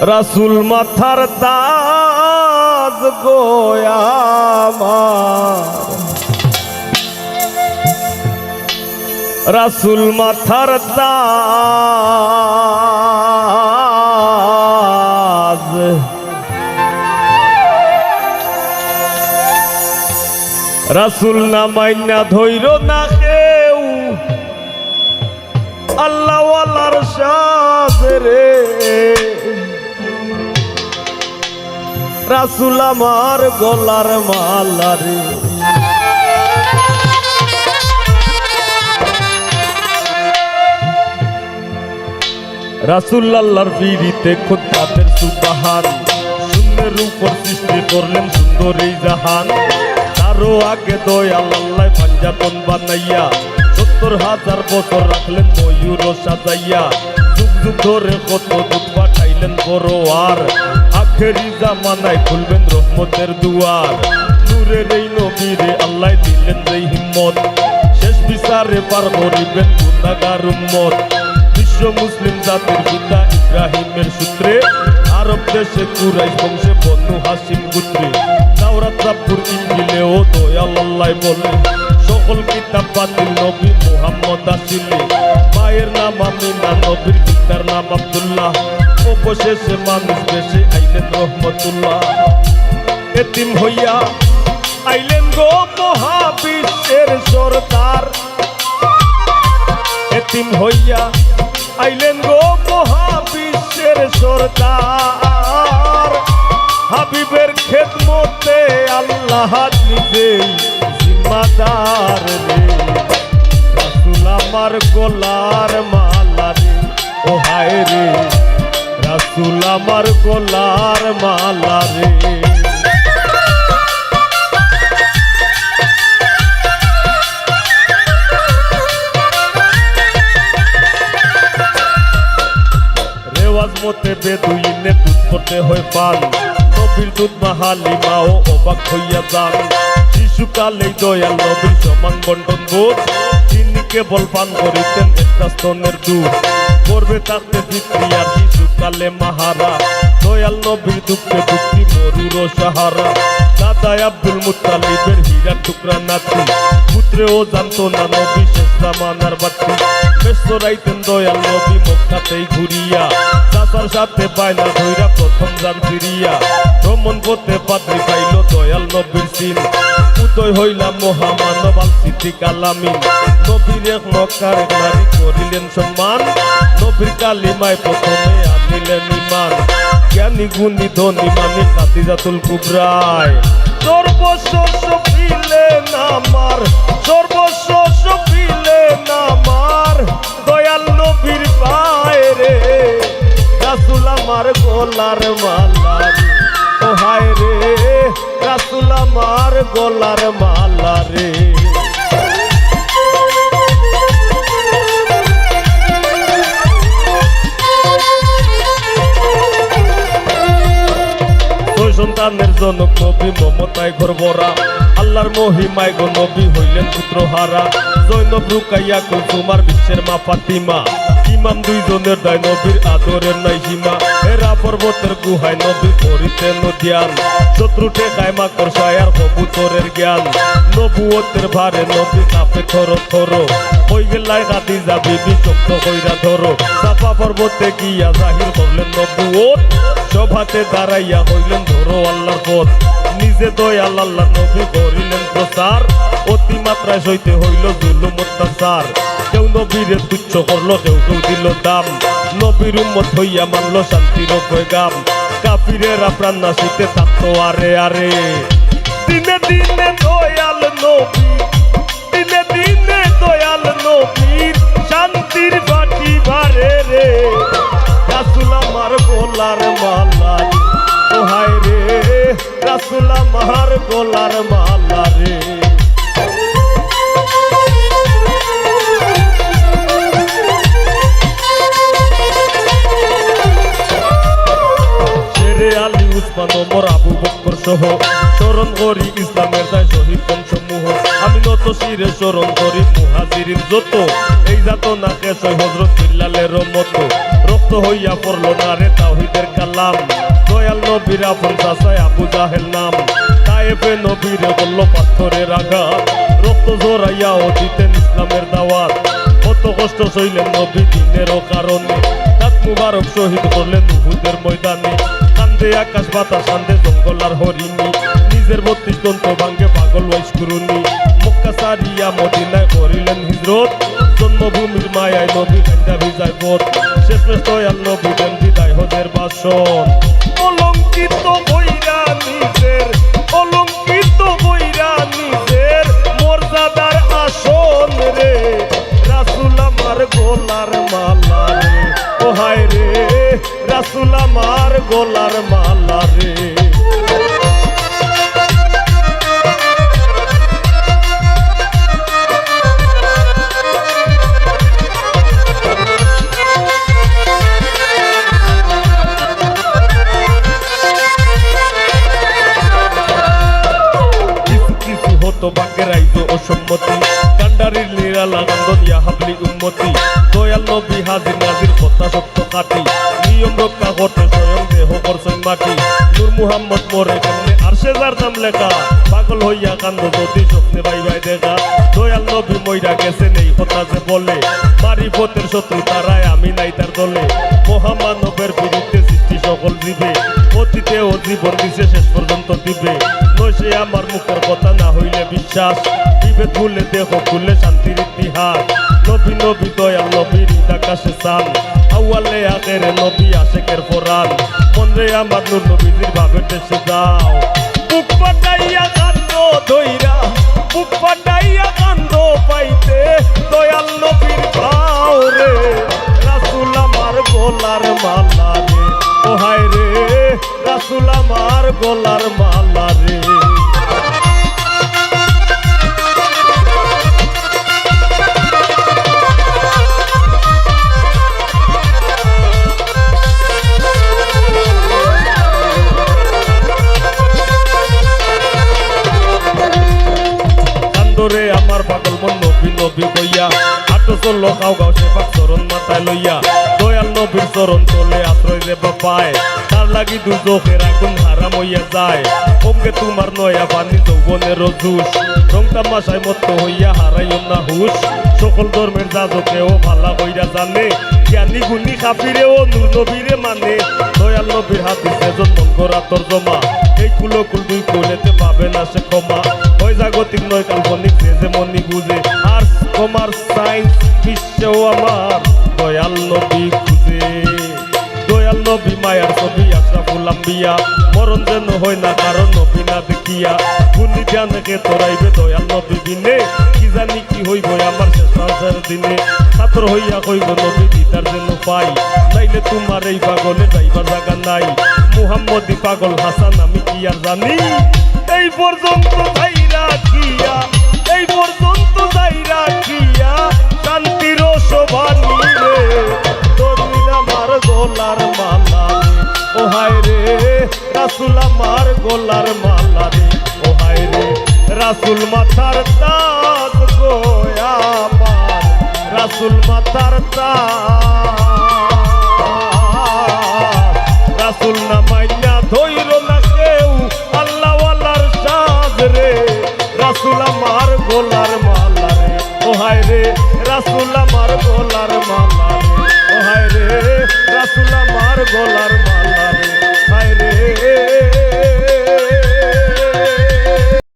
রাসুল মাথার তাজ গোয়ামার রাসুল মাথার তাজ। রাসুল না মাইনা ধৈর না কেউ। আল্লাহওয়ালার সাজরে রাসুল আমার গলার মালারে রাসুল্লাহর পিড়িতে খুদ তাদের সুবাহান শূন্যের উপর সৃষ্টি করলেন সুন্দর এই জাহান। তারও আগে দয়াল আল্লাহ পাঞ্জাতন বানাইয়া, সত্তর হাজার বছর রাখলেন ময়ূর সাজাইয়া, যুগ যুগ ধরে কত দুধ পাঠাইলেন বড় আর। আখেরি জামানায় খুলবেন রহমতের দুয়ার। নূরের এই নবীরে আল্লাহ দিলেন যেই হিম্মত। শেষ বিচারে পার করিবেন গুনাগার উম্মত। বিশ্ব মুসলিম জাতির পিতা ইব্রাহিমের সূত্রে, আরব দেশে কুরাইশ বংশে বনু হাসিম পুত্রে। তাওরাত জাবুর ইঞ্জিলে ও দয়াল আল্লাহ বলে, সকল কিতাব বাতিল নবী মুহাম্মদ আসিলে। মায়ের নাম আমিনা, নবীর পিতার নাম অবশেষে মানুষ বেশি আইলেন রহমতুল্লাহ। এতিম হইয়া আইলেন গো মহাবিশ্বের সরদার। এতিম হইয়া আইলেন গো মহাবিশ্বের সরদার। হাবিবের খেদমতে আল্লাহ নিজেই জিম্মাদার রে। রাসুল আমার গোলার মালা রে। ও হায় রে। আমার গোলার মালা রে। মতে বেদুইনে দুধ করতে হয় পান। নবীর দুধ মাহালি অবাক হইয়া যান। শিশুকালেই দয়াল নবীর সমান বন্টন বোধ। তিনি কেবল পান করিতেন একটা স্তনের দুধ। করবে থাকতে পিতৃ শিশুকালে মাহারা, দয়াল নবীর দুঃখে দুঃখী মরুর সাহারা। দাদাই আব্দুল মুতালিবের হীরার টুকরা নাতি পুত্রেও জানতো না নবী শেষ জামানার বাতি। ব্যস্ত রাইতেন দয়াল নবী মক্কাতেই ঘুরিয়া, চাচার সাথে পায়না ধইরা প্রথম যান ফিরিয়া। ভ্রমণ করতে পাত্রী পাইল দয়াল নবীর সিন। উদয় হইলাম মহামানব আল সিদ্দিক আলামিন নবীর এক মক্কার নারী করিলেন সম্মান। নবীর কালিমায় প্রথমে আনিলেন ইমান জ্ঞানী গুণী ধনী মানি খাদিজাতুল কুবরায়। সর্বস্ব সফিলেন আমার সর্বস্ব সফিলেন আমার দয়াল নবীর পায় রে, রাসুল আমার গোলার মালা। ও হায় রে, রাসুল আমার গোলার মালা জনক নবী মমতায় ঘর আল্লাহর মহিমায় গো নবী হইলেন পুত্র হারা জৈনব রুকাইয়া কুসুমার বিশ্বের মা ফাতিমা। ইমাম দুইজনের দায় নবীর আদরের নাই সীমা এরা পর্বতের গুহায় নবী করিতেন ধ্যান শত্রু টেকায় মা করসায়ার কবুতরের জ্ঞান নবুয়তের ভারে নবী কাপে থর থর। হই গেলাই গাদি যাবি বিচক্ত কইরা ধরো। চাপা পর্বতে গিয়া জাহির করলেন নবুয়ত। সভাতে দাঁড়াইয়া হইলেন ধরো আল্লাহর পথ। নিজে দয়াল আল্লাহ নবী করিলেন প্রচার। অতিমাত্রায় সইতে হইল জুলুম অত্যাচার। কেউ নবীরে তুচ্ছ করল কেউ কেউ দিল দাম। নবীর উম্মত হইয়া মানলো শান্তির গাম কাফিরেরা প্রাণ নাশিতে থাকতো আরে আরে। দিনে দিনে দয়াল নবী, দিনে দিনে দয়াল নবীর শান্তির বাটি বারে রে। রাসুল আমার গোলার মালা। ও হায় রে। রাসুল আমার গোলার মালা সহ স্মরণ করি ইসলামের দায় শহীদ বংশসমূহ। আমি নত শিরে স্মরণ করি মুহাজিরিন যত। এই জাত না কেশ হজরত বিল্লালের মতো রক্ত হইয়া পড়ল না রে তাহিদের কালা সালাম দয়াল নবীর আপন চাচায় আবু জাহেল নাম। তায়েবে নবীরে বলল পাথরের আঘাত। রক্ত জোরাইয়াও দিতেন ইসলামের দাওয়াত। কত কষ্ট সইলেন নবী দিনেরও কারণে। তাক মুবারক শহীদ করলেন উহুদের ময়দানে। কান্দে আকাশ বাতাস কান্দে জঙ্গল আর হরিণী। নিজের বত্রিশ দন্ত ভাঙ্গে পাগল ওয়াইস করুনি মক্কা সারিয়া মদিনায় করিলেন হিজরত। জন্মভূমির মায়ায় নবী কান্দা ভিজায় পথ। শেষমেশ দয়াল নবী বাসন। অলঙ্কিত বইরা নিজের, অলঙ্কিত বইরা নিজের। মর্যাদার আসন রে, রাসুল আমার গোলার মালা রে। ও হায় রে। রাসুল আমার গোলার মালা রে। কান্ডারির নিরালা নন্দন ইয়া হাবলি উম্মতি দয়াল নবী নাজির কথা সত্য কাটি নিয়ম রক্ষা করতে স্বয়ং দেহ করছেন মাটি নূর মুহাম্মদ মরে কেমনে আর সে যার নাম লেখা? পাগল হইয়া কান্দ যদি স্বপ্নে বাই বাই দেখা। দয়াল নবী মইরা গেছেন এই কথা যে বলে। মারিফতের শত্রু তারাই, আমি নাই তার দলে। মহামানবের বিরুদ্ধে সৃষ্টি সকল জীবে অতীতে ও জীবন দিছে শেষ পর্যন্ত দিবে। নইসে আমার মুখের কথা না হইলে বিশ্বাস বিভেদ ভুলে দেহ, খুলে শান্তির ইতিহাস। নবী নবী দয়াল নবীর আকাশে সান আউয়ালে আখেরে নবী আশেকের ফোরান। মনরে আমার নূর নবীজির ভাবে দেশে যাও। বুক পাটাইয়া কান্দ দইরা বুক পাটাইয়া কান্দ পাইতে দয়াল নবীর ভাও রে। রাসুল আমার গোলার মালা রে। ও হায় রে, রাসুল আমার গোলার মালা রে। নবী কইয়া আটো চল খাও গাও চরণ মাথায় লইয়া, দয়াল নবীর চরণ তলে আশ্রয় রে বাপায় তার লাগি দু চোখের আগুন হারাম হইয়া যায়। কমকে তোমার নয়া পানি যৌবনের জুস রং তামাশায় মত্ত হইয়া হারাইও না হুশ। সকল ধর্মের যাজকেও ভালা কইরা জানে, জ্ঞানী গুণী খাফিরে ও নূর নবীরে মানে। দয়াল নবীর সেজন মন করা তোর এই কুলো কুল দুই কইলেতে পাবে না সে ক্ষমা। ওই জাগতিক নয় কাল্পনিক যে মনি বুঝে। আর কমার্স সায়েন্স বিশ্বেও আমার। দয়াল নবী খুঁজে। দয়াল নবী মায়ার ছবি আশরাফুল আম্বিয়া। মরণ যেন হয় না, কারণ নবী না দেখিয়া। গুণি জ্ঞানকে তোরাইবে দয়াল নবী দিনে। কি জানি কি হইব আমার শেষ সংসার দিনে। ছাত্র হইয়া কইব নবী দিতার যেন পাই। নাইলে তোমার এই পাগলে যাইবার জায়গা নাই। মুহাম্মদি পাগল হাসান, আমি কি আর জানি? এই পর্যন্ত যাইরা কিয়া পর্যন্ত শোভানি রে তোর আমার গোলার মালা ও রে, রাসুল আমার গোলার মালা রে। রে, রাসুল মাথার তাজ গোয়া রাসুল মাথার তাজ। রাসুল না মাইনা ধইল না কেউ আল্লাহ আল্লাহর সাজ রে। রাসুল মালা রে। ও হায় রে রাসুল আমার গলার মালা রে। হায় রে।